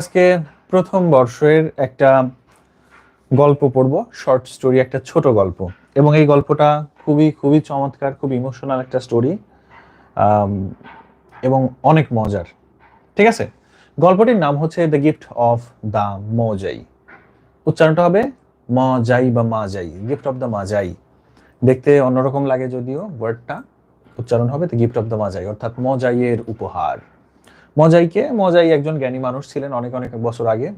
আজকে প্রথম বর্ষের একটা গল্প পড়ব শর্ট স্টোরি একটা ছোট গল্প। এবং এই গল্পটা খুবই খুবই চমৎকার, খুব ইমোশনাল একটা স্টোরি এবং অনেক মজার। ঠিক আছে? গল্পটির নাম হচ্ছে দ্য গিফট অফ দ্য মজাই উচ্চারণটা হবে, মজাই বা Magi. Gift of the Magi. দেখতে অন্যরকম লাগে যদিও ওয়ার্ডটা উচ্চারণ হবে the gift of the Magi, অর্থাৎ মজাইয়ের উপহার। মজাইকে, মজাই একজন জ্ঞানী মানুষ ছিলেন অনেক অনেক বছর আগে।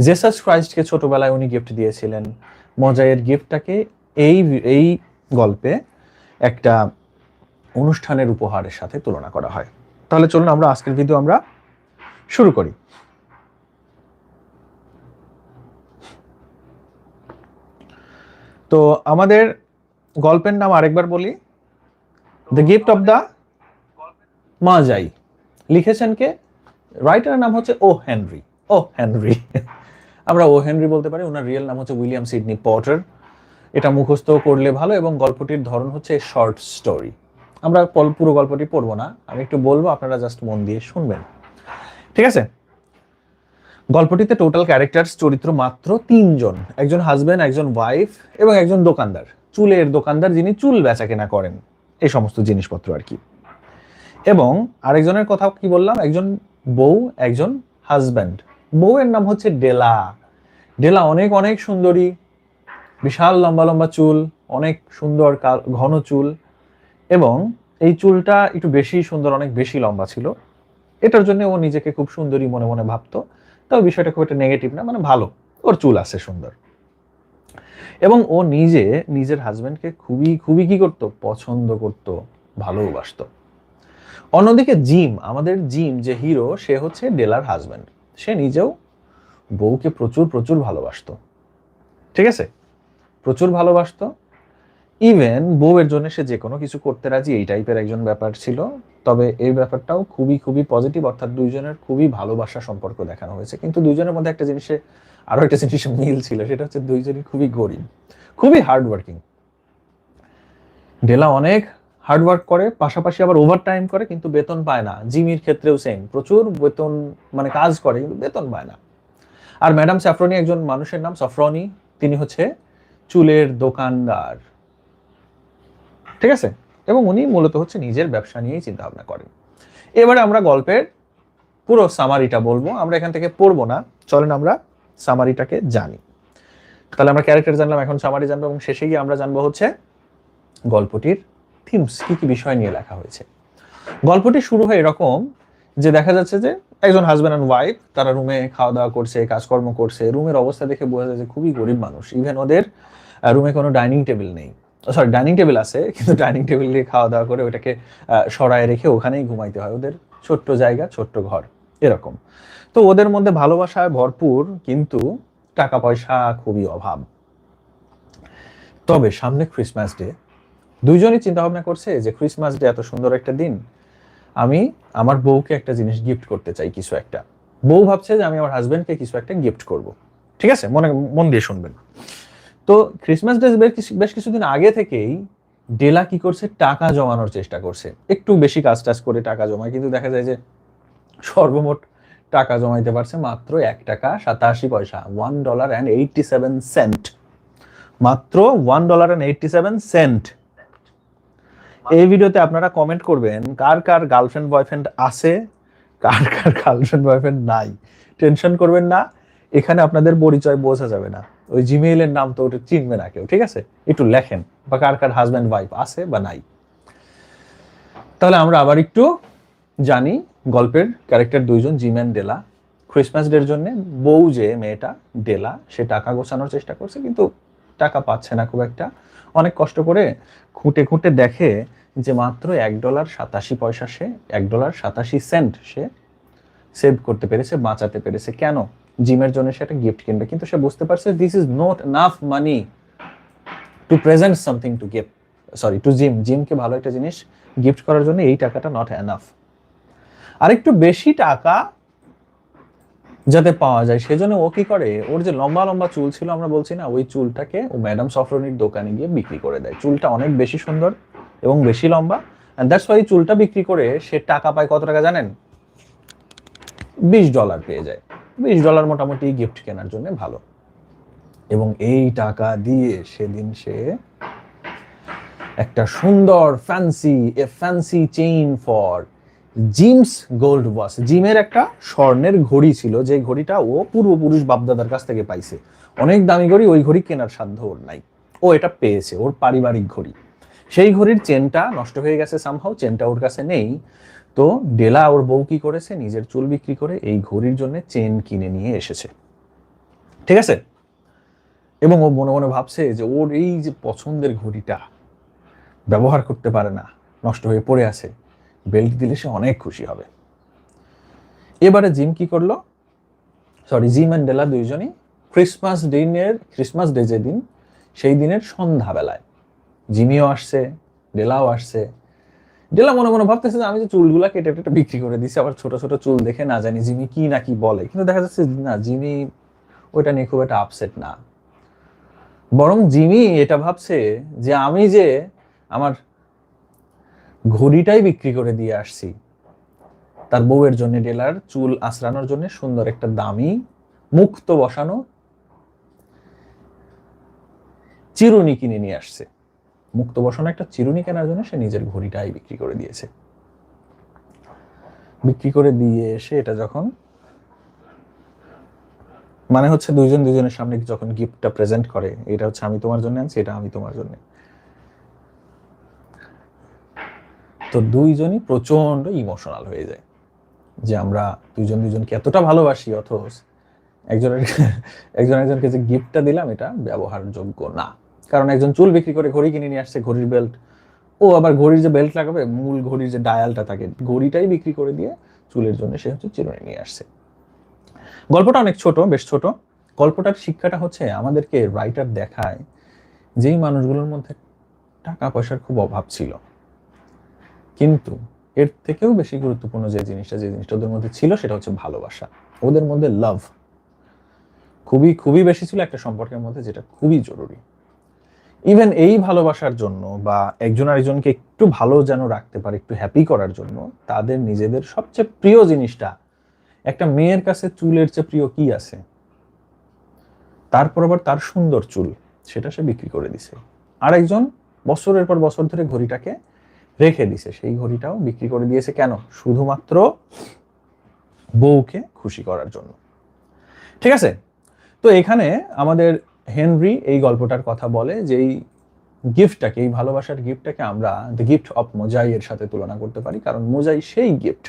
জেসাস ক্রাইস্টকে ছোটবেলায় উনি গিফট দিয়েছিলেন। মজাইয়ের গিফটটাকে এই এই গল্পে একটা অনুষ্ঠানের উপহারের সাথে তুলনা করা হয়। তাহলে চলুন আমরা আজকের ভিডিও আমরা শুরু করি। তো আমাদের গল্পের নাম আরেকবার বলি। The gift of the Magi. লিখেছেন কে? রাইটারের নাম হচ্ছে ও হেনরি। ও হেনরি। আমরা ও হেনরি বলতে পারি, ওনার রিয়েল নাম হচ্ছে উইলিয়াম সিডনি পটার। এটা মুখস্থ করলে ভালো এবং গল্পটির ধরন হচ্ছে শর্ট স্টোরি আমরা পুরো গল্পটি পড়ব না, আমি একটু বলব, আপনারা জাস্ট মন দিয়ে শুনবেন। ঠিক আছে? গল্পটিতে টোটাল ক্যারেক্টার চরিত্র মাত্র তিনজন। একজন হাজবেন্ড একজন ওয়াইফ এবং একজন দোকানদার। চুলের দোকানদার যিনি চুল বেচা কেনা করেন। এই সমস্ত জিনিসপত্র আর কি। এবং আরেকজনের কথা কি বললাম? একজন বউ, একজন হাজব্যান্ড বউয়ের নাম হচ্ছে ডেলা। ডেলা অনেক অনেক সুন্দরী। বিশাল লম্বা লম্বা চুল, অনেক সুন্দর ঘন চুল। এবং এই চুলটা একটু বেশি সুন্দর, অনেক বেশি লম্বা ছিল। এটার জন্য ও নিজেকে খুব সুন্দরী মনে মনে ভাবতো। তবে বিষয়টা খুব একটা নেগেটিভ না মানে ভালো। ওর চুল আছে সুন্দর। এবং ও নিজে, নিজের হাজব্যান্ডকে খুবই খুবই কি করতো? পছন্দ করতো, ভালোবাসতো। অন্যদিকে জিম, আমাদের জিম যে হিরো, সে হচ্ছে ডেলার হাজব্যান্ড। সে নিজেও বউকে প্রচুর প্রচুর ভালোবাসতো। ঠিক আছে? প্রচুর ভালোবাসতো। ইভেন বউয়ের জন্য সে যে কোনো কিছু করতে রাজি, এই টাইপের একজন ব্যাপার ছিল। তবে এই ব্যাপারটাও খুবই খুবই পজিটিভ অর্থাৎ দুইজনের খুবই ভালোবাসা সম্পর্ক দেখানো হয়েছে। কিন্তু দুইজনের মধ্যে একটা জিনিসে, আরও একটা জিনিস মিল ছিল, সেটা হচ্ছে দুইজনই খুবই গরিব, খুবই হার্ড ওয়ার্কিং ডেলা অনেক হার্ড ওয়ার্ক করে, পাশাপাশি আবার ওভার টাইম করে, কিন্তু বেতন পায় না। জিমির ক্ষেত্রেও সেম প্রচুর বেতন মানে কাজ করে, কিন্তু বেতন পায় না। আর ম্যাডাম স্যাফরনি একজন মানুষের নাম সফরনি তিনি হচ্ছে চুলের দোকানদার। ঠিক আছে? এবং উনি মূলত হচ্ছে নিজের ব্যবসা নিয়েই চিন্তা ভাবনা করেন। এবারে আমরা গল্পের পুরো সামারিটা বলব। আমরা এখান থেকে পড়ব না। চলেন আমরা সামারিটাকে জানি। তাহলে আমরা ক্যারেক্টার জানলাম, এখন সামারি জানব এবং শেষে গিয়ে আমরা জানব হচ্ছে গল্পটির থিমস কি কি বিষয় নিয়ে লেখা হয়েছে? গল্পটি শুরু হয় এরকম যে দেখা যাচ্ছে যে একজন হাজব্যান্ড অ্যান্ড ওয়াইফ তারা রুমে খাওয়া দাওয়া করছে, কাজকর্ম করছে, রুমের অবস্থা দেখে বোঝা যায় যে খুবই গরিব মানুষ। ইভেন ওদের রুমে কোনো ডাইনিং টেবিল নেই। সরি ডাইনিং টেবিল আছে, কিন্তু ডাইনিং টেবিল দিয়ে খাওয়া দাওয়া করে ওটাকে সরায় রেখে ওখানেই ঘুমাইতে হয়। ওদের ছোট্ট জায়গা, ছোট্ট ঘর, এরকম। তো ওদের মধ্যে ভালোবাসায় ভরপুর, কিন্তু টাকা পয়সা খুবই অভাব। তবে সামনে ক্রিসমাস ডে দুইজনই চিন্তা ভাবনা করছে যে ক্রিসমাস ডে এত সুন্দর একটা দিন। আমি আমার বউকে একটা জিনিস গিফট করতে চাই কিছু একটা। বউ ভাবছে যে আমি আমার হাজবেন্ডকে কিছু একটা গিফট করব। ঠিক আছে? মনে, মন দিয়ে শুনবেন। তো ক্রিসমাস ডে বেশ কিছুদিন আগে থেকেই ডেলা কি করছে? টাকা জমানোর চেষ্টা করছে। একটু বেশি কাজ টাজ করে টাকা জমায়, কিন্তু দেখা যায় যে সর্বমোট টাকা জমাইতে পারছে মাত্র এক টাকা সাতাশি পয়সা one dollar and eighty seven cent মাত্র one dollar and eighty seven cent এই ভিডিওতে আপনারা কমেন্ট করবেন, কার কার গার্লফ্রেন্ড বয়ফ্রেন্ড আছে, কার কার গার্লফ্রেন্ড বয়ফ্রেন্ড নাই। টেনশন করবেন না, এখানে আপনাদের পরিচয় বোঝা যাবে না। ওই জিমেইলের নাম তো ওটা চিনবে না কেউ, ঠিক আছে? একটু লেখেন বা কার কার হাজব্যান্ড ওয়াইফ আছে বা নাই। তাহলে আমরা আবার একটু জানি গল্পের ক্যারেক্টার দুইজন জিম অ্যান্ড ডেলা ক্রিসমাস ডের জন্য বউ যে মেয়েটা ডেলা সে টাকা গোছানোর চেষ্টা করছে, কিন্তু টাকা পাচ্ছে না খুব একটা। অনেক কষ্ট করে খুঁটে খুঁটে দেখে যে মাত্র এক ডলার সাতাশি পয়সা সে, এক ডলার সাতাশি সেন্ট সে সেভ করতে পেরেছে, বাঁচাতে পেরেছে। কেন? জিমের জন্য সে একটা গিফট কিনবে, কিন্তু সে বুঝতে পারছে this is not enough money to present something to gift sorry to Jim জিমকে ভালো একটা জিনিস গিফট করার জন্য এই টাকাটা নট এনাফ আর একটু বেশি টাকা যাতে পাওয়া যায়। সেজন্য ও কি করে? ওর যে লম্বা লম্বা চুল ছিল, আমরা বলছি, না, ওই চুলটাকে ও ম্যাডাম সফরনির দোকানে গিয়ে বিক্রি করে দেয়। চুলটা অনেক বেশি সুন্দর এবং বেশি লম্বা। অ্যান্ড দ্যাটস ওয়াই চুলটা বিক্রি করে সে টাকা পায় কত টাকা জানেন? বিশ ডলার পেয়ে যায়। বিশ ডলার মোটামুটি গিফট কেনার জন্য ভালো। এবং এই টাকা দিয়ে সেদিন সে একটা সুন্দর fancy a fancy chain for Jim's gold watch জিমের একটা স্বর্ণের ঘড়ি ছিল, যে ঘড়িটা ও পূর্বপুরুষ বাপদাদার কাছ থেকে পাইছে। অনেক দামি ঘড়ি, ওই ঘড়ি কেনার সাধ্য ওর নাই। ও এটা পেয়েছে, ওর পারিবারিক ঘড়ি। সেই ঘড়ির চেনটা নষ্ট হয়ে গেছে সামহাও চেনটা ওর কাছে নেই। তো ডেলা ওর বউ কি করেছে, নিজের চুল বিক্রি করে এই ঘড়ির জন্য চেন কিনে নিয়ে এসেছে। ঠিক আছে? এবং ও মনে মনে ভাবছে যে ওর এই যে পছন্দের ঘড়িটা ব্যবহার করতে পারে না, নষ্ট হয়ে পড়ে আছে। বেল্ট দিলে সে অনেক খুশি হবে। এবারে জিম কি করল? সরি জিম অ্যান্ড ডেলা দুইজনই ক্রিসমাস দিনের ক্রিসমাস ডে যে দিন, সেই দিনের সন্ধ্যাবেলায়। জিমিও আসছে, ডেলাও আসছে। ডেলা মনে মনে ভাবতেছে যে আমি যে চুলগুলা কেটে কেটে বিক্রি করে দিছি, আবার ছোট ছোট চুল দেখে না জানি জিমি কি না কি বলে। কিন্তু দেখা যাচ্ছে না, জিমি ওইটা নিয়ে খুব একটা আপসেট না। বরং জিমি এটা ভাবছে যে আমি যে আমার ঘড়িটাই বিক্রি করে দিয়ে আসছি। তার বউয়ের জন্য ডেলার, চুল আঁচড়ানোর জন্য সুন্দর একটা দামি, মুক্ত বসানো চিরুনি কিনে নিয়ে আসছে। মুক্ত বসানো একটা চিরুনি কেনার জন্য সে নিজের ঘড়িটাই বিক্রি করে দিয়েছে। বিক্রি করে দিয়ে এসে এটা যখন মানে হচ্ছে দুইজন দুইজনের সামনে যখন গিফটটা প্রেজেন্ট করে, এটা হচ্ছে আমি তোমার জন্য আনছি, এটা আমি তোমার জন্য। তো দুইজনই প্রচণ্ড ইমোশনাল হয়ে যায়। যে আমরা দুইজন দুইজনকে এতটা ভালোবাসি, অথচ একজনের, একজন একজনকে যে গিফটটা দিলাম, এটা ব্যবহারযোগ্য না। কারণ একজন চুল বিক্রি করে ঘড়ি কিনে নিয়ে আসছে, ঘড়ির বেল্ট ও আবার ঘড়ির যে বেল্ট লাগাবে, মূল ঘড়ির যে ডায়ালটা থাকে ঘড়িটাই বিক্রি করে দিয়ে চুলের জন্য সে হচ্ছে চিরুনি নিয়ে আসছে। গল্পটা অনেক ছোট, বেশ ছোট। গল্পটার শিক্ষাটা হচ্ছে আমাদেরকে রাইটার দেখায় যেই মানুষগুলোর মধ্যে টাকা পয়সার খুব অভাব ছিল। কিন্তু এর থেকেও বেশি গুরুত্বপূর্ণ যে জিনিসটা যে জিনিসটা ওদের মধ্যে ছিল সেটা হচ্ছে ভালোবাসা। ওদের মধ্যে লাভ খুবই খুবই বেশি ছিল একটা সম্পর্কের মধ্যে যেটা খুবই জরুরি। ইভেন এই ভালোবাসার জন্য বা একজন আরেকজনকে একটু ভালো যেন রাখতে পারে, একটু হ্যাপি করার জন্য, তাদের নিজেদের সবচেয়ে প্রিয় জিনিসটা, একটা মেয়ের কাছে চুলের চেয়ে প্রিয় কি আছে? তারপর আবার তার সুন্দর চুল, সেটা সে বিক্রি করে দিছে। আরেকজন বছরের পর বছর ধরে ঘড়িটাকে রেখে দিছে। সেই ঘড়িটাও বিক্রি করে দিয়েছে কেন? শুধুমাত্র বউকে খুশি করার জন্য। ঠিক আছে? তো এখানে আমাদের হেনরি এই গল্পটার কথা বলে যে এই গিফটটাকে, এই ভালোবাসার গিফটটাকে আমরা দ্য গিফট অফ মোজাই এর সাথে তুলনা করতে পারি। কারণ মোজাই সেই গিফট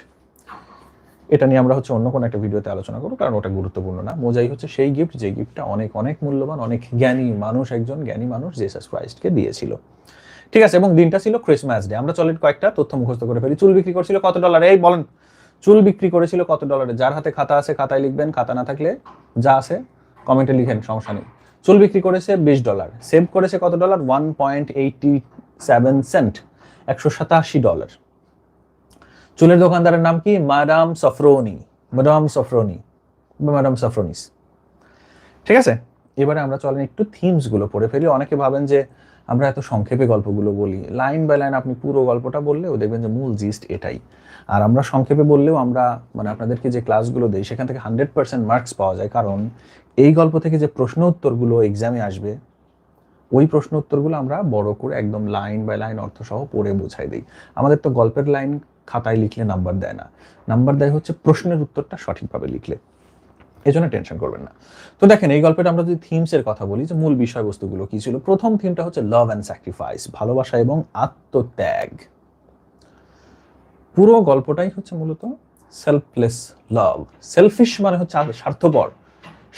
এটা নিয়ে আমরা হচ্ছে অন্য কোনো একটা ভিডিওতে আলোচনা করব, কারণ ওটা গুরুত্বপূর্ণ না। মোজাই হচ্ছে সেই গিফট যে গিফটটা অনেক অনেক মূল্যবান, অনেক জ্ঞানী মানুষ, একজন জ্ঞানী মানুষ জেসাস ক্রাইস্টকে দিয়েছিল। ঠিক আছে, এবং দিনটা ছিল ক্রিসমাস ডে আমরা চলেন কয়েকটা তথ্য মুখস্থ করে ফেলি। চুল বিক্রি করছিল কত ডলার এই বলেন, চুল বিক্রি করেছিল কত ডলারে যার হাতে খাতা আছে, খাতায় লিখবেন, খাতা না থাকলে যা আছে কমেন্টে লিখেন, সমস্যা নেই। চুল বিক্রি করেছে বিশ ডলার সেভ করেছে কত dollar one point eighty seven cent একশো সাতাশি ডলার চুলের দোকানদারের নাম কি? Madam Sofronie madam Sofronie madam Sofronie's ঠিক আছে? এবারে আমরা চলেন একটু থিমসগুলো পড়ে ফেলি। অনেকে ভাবেন যে আমরা এত সংক্ষেপে গল্পগুলো বলি। লাইন বাই লাইন আপনি পুরো গল্পটা বললেও দেখবেন যে মূল জিস্ট এটাই। আর আমরা সংক্ষেপে বললেও আমরা মানে আপনাদেরকে যে ক্লাসগুলো দিই, সেখান থেকে হান্ড্রেড পার্সেন্ট মার্কস পাওয়া যায়। কারণ এই গল্প থেকে যে প্রশ্ন উত্তরগুলো এক্সামে আসবে, ওই প্রশ্ন উত্তরগুলো আমরা বড় করে একদম লাইন বাই লাইন অর্থ সহ পড়ে বোঝাই দিই। আমাদের তো গল্পের লাইন খাতায় লিখলে নাম্বার দেয় না। নাম্বার দেয় হচ্ছে প্রশ্নের উত্তরটা সঠিকভাবে লিখলে। এই জন্য টেনশন করবেন না। তো দেখেন, এই গল্পটা আমরা যদি থিমসের কথা বলি, যে মূল বিষয়বস্তুগুলো কি ছিল? প্রথম থিমটা হচ্ছে লাভ অ্যান্ড স্যাক্রিফাইস ভালোবাসা এবং আত্মত্যাগ। পুরো গল্পটাই হচ্ছে মূলত সেলফলেস লাভ সেলফিশ মানে হচ্ছে স্বার্থপর।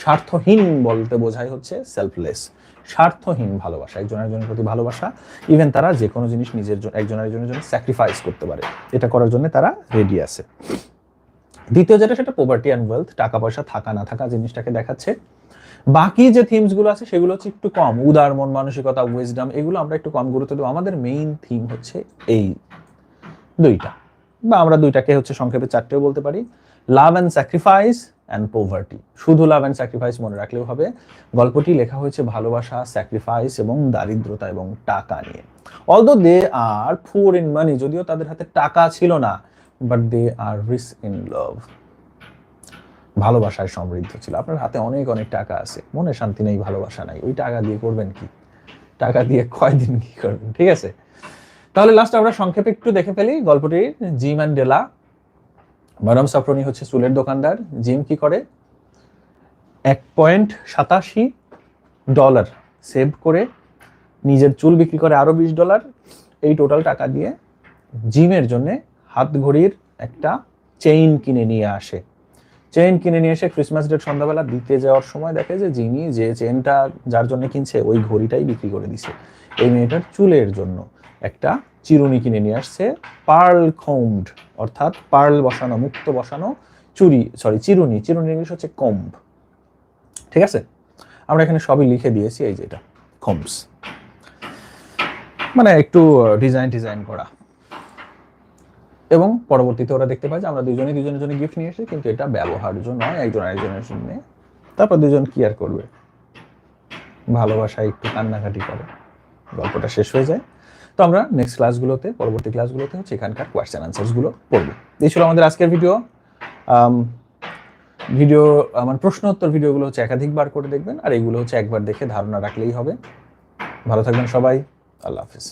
স্বার্থহীন বলতে বোঝায় হচ্ছে সেলফলেস স্বার্থহীন ভালোবাসা, একজন একজনের প্রতি ভালোবাসা। ইভেন তারা যে কোনো জিনিস নিজের জন্য একজন আরেকজনের জন্য স্যাক্রিফাইস করতে পারে। এটা করার জন্য তারা রেডি আছে। দ্বিতীয় যেটা, সেটা পোভার্টি অ্যান্ড ওয়েলথ টাকা পয়সা থাকা, না থাকা জিনিসটাকে দেখাচ্ছে। বাকি যে থিমসগুলো আছে, সেগুলো হচ্ছে একটু কম। উদার মন, মানসিকতা উইজডম এগুলো আমরা একটু কম গুরুত্ব দেবো। আমাদের মেইন থিম হচ্ছে এই দুইটা। বা আমরা দুইটাকে হচ্ছে সংক্ষেপে চারটেও বলতে পারি। Love and sacrifice and poverty শুধু লাভ অ্যান্ড স্যাক্রিফাইস মনে রাখলেও হবে। গল্পটি লেখা হয়েছে ভালোবাসা স্যাক্রিফাইস এবং দারিদ্রতা এবং টাকা নিয়ে। Although they R ফুর in money যদিও তাদের হাতে টাকা ছিল না but they R Rhys in love. ভালোবাসায় সমৃদ্ধ ছিল। আপনার হাতে অনেক অনেক টাকা আছে। মনে শান্তি নেই, ভালোবাসা নাই। ওই টাকা দিয়ে করবেন কি? টাকা দিয়ে কয়দিন কি করবেন? ঠিক আছে? তাহলে লাস্ট আমরা সংক্ষেপে একটু দেখে ফেলি গল্পটি। Jim and Della. Madam Sofronie হচ্ছে চুলের দোকানদার। জিম কি করে? এক পয়েন্ট সাতাশি ডলার সেভ করে নিজের চুল বিক্রি করে আরও বিশ ডলার। এই টোটাল টাকা দিয়ে জিমের জন্য হাত ঘড়ির একটা চেইন কিনে নিয়ে আসে। চেইন কিনে নিয়ে এসে ক্রিসমাস ডেট সন্ধ্যাবেলা দিতে যাওয়ার সময় দেখে যে যিনি যে চেনটা যার জন্য কিনছে, ওই ঘড়িটাই বিক্রি করে দিছে। এই মেয়েটার চুলের জন্য একটা চিরুনি কিনে নিয়ে আসছে পার্ল খোম্ড অর্থাৎ পার্ল বসানো, মুক্ত বসানো চুরি সরি চিরুনি চিরুনি ইংলিশ হচ্ছে কম্ব ঠিক আছে? আমরা এখানে সবই লিখে দিয়েছি, এই যে এটা কম্বস মানে একটু ডিজাইন ডিজাইন করা। এবং পরবর্তীতে ওরা দেখতে পায় যে আমরা দুজনে দুজনের জন্য গিফট নিয়ে এসে কিন্তু এটা ব্যবহার্য নয় একজন আরেকজনের জন্য। তারপর দুজন কি আর করবে? ভালোবাসায় একটু কান্নাকাটি করে। গল্পটা শেষ হয়ে যায়। তো আমরা নেক্সট ক্লাসগুলোতে পরবর্তী ক্লাসগুলোতে হচ্ছে এখানকার কোয়েশ্চেন আনসার্সগুলো পড়ব। এই ছিল আমাদের আজকের ভিডিও ভিডিও আমার প্রশ্ন উত্তর ভিডিওগুলো হচ্ছে একাধিকবার করে দেখবেন, আর এইগুলো হচ্ছে একবার দেখে ধারণা রাখলেই হবে। ভালো থাকবেন সবাই। আল্লাহ হাফিজ।